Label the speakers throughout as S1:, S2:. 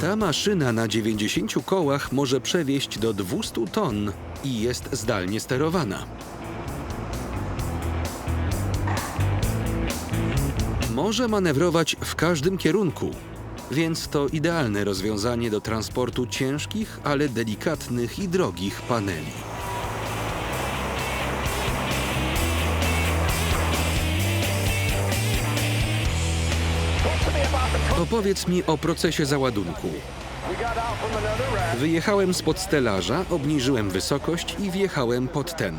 S1: Ta maszyna na 90 kołach może przewieźć do 200 ton i jest zdalnie sterowana. Może manewrować w każdym kierunku, więc to idealne rozwiązanie do transportu ciężkich, ale delikatnych i drogich paneli. Opowiedz mi o procesie załadunku. Wyjechałem spod stelaża, obniżyłem wysokość i wjechałem pod ten.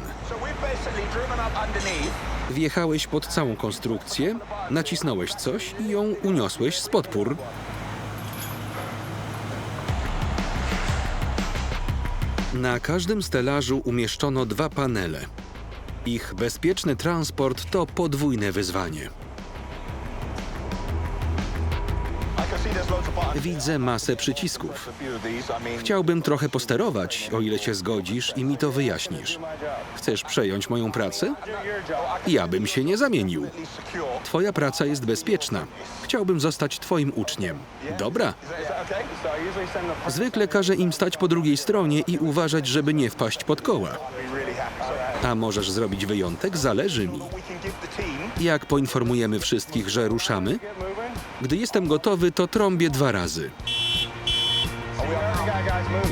S1: Wjechałeś pod całą konstrukcję, nacisnąłeś coś i ją uniosłeś z podpór. Na każdym stelażu umieszczono dwa panele. Ich bezpieczny transport to podwójne wyzwanie. Widzę masę przycisków. Chciałbym trochę posterować, o ile się zgodzisz i mi to wyjaśnisz. Chcesz przejąć moją pracę? Ja bym się nie zamienił. Twoja praca jest bezpieczna. Chciałbym zostać twoim uczniem. Dobra. Zwykle każę im stać po drugiej stronie i uważać, żeby nie wpaść pod koła. A możesz zrobić wyjątek? Zależy mi. Jak poinformujemy wszystkich, że ruszamy? Gdy jestem gotowy, to trąbię dwa razy.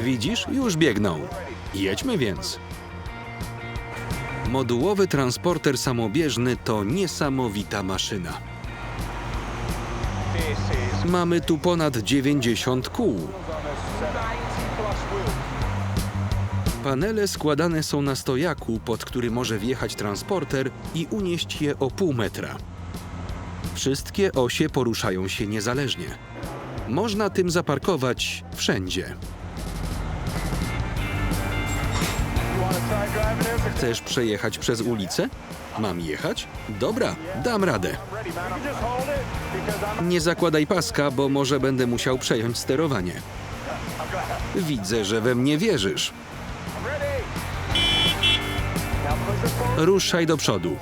S1: Widzisz? Już biegną. Jedźmy więc. Modułowy transporter samobieżny to niesamowita maszyna. Mamy tu ponad 90 kół. Panele składane są na stojaku, pod który może wjechać transporter i unieść je o pół metra. Wszystkie osie poruszają się niezależnie. Można tym zaparkować wszędzie. Chcesz przejechać przez ulicę? Mam jechać? Dobra, dam radę. Nie zakładaj paska, bo może będę musiał przejąć sterowanie. Widzę, że we mnie wierzysz. Ruszaj do przodu.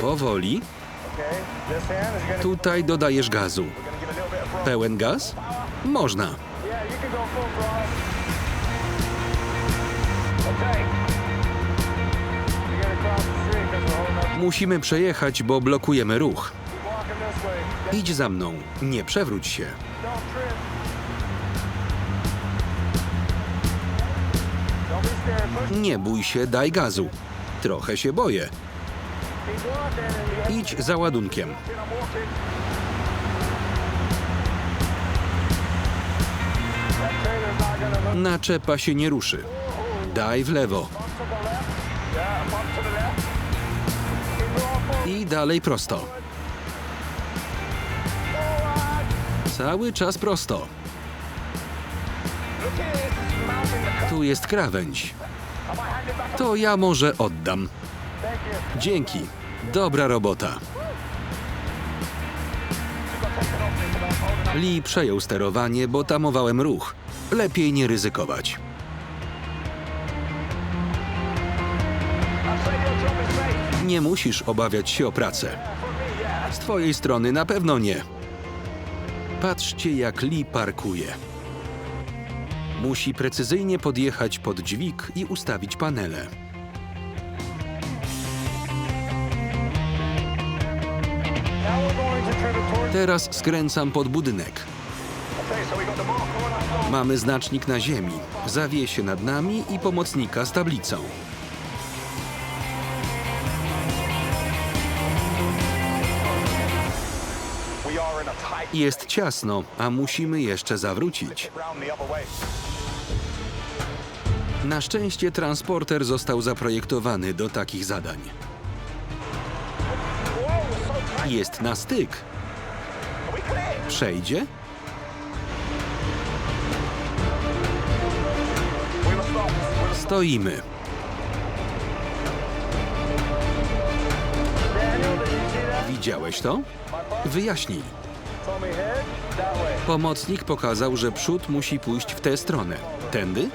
S1: Powoli. Tutaj dodajesz gazu. Pełen gaz? Można. Musimy przejechać, bo blokujemy ruch. Idź za mną, nie przewróć się. Nie bój się, daj gazu. Trochę się boję. Idź za ładunkiem. Naczepa się nie ruszy. Daj w lewo. I dalej prosto. Cały czas prosto. Tu jest krawędź. To ja może oddam. Dzięki. Dobra robota. Lee przejął sterowanie, bo tamowałem ruch. Lepiej nie ryzykować. Nie musisz obawiać się o pracę. Z twojej strony na pewno nie. Patrzcie, jak Lee parkuje. Musi precyzyjnie podjechać pod dźwig i ustawić panele. Teraz skręcam pod budynek. Mamy znacznik na ziemi, zawiesie nad nami i pomocnika z tablicą. Jest ciasno, a musimy jeszcze zawrócić. Na szczęście transporter został zaprojektowany do takich zadań. Jest na styk. Przejdzie? Stoimy. Widziałeś to? Wyjaśnij. Pomocnik pokazał, że przód musi pójść w tę stronę. Tędy?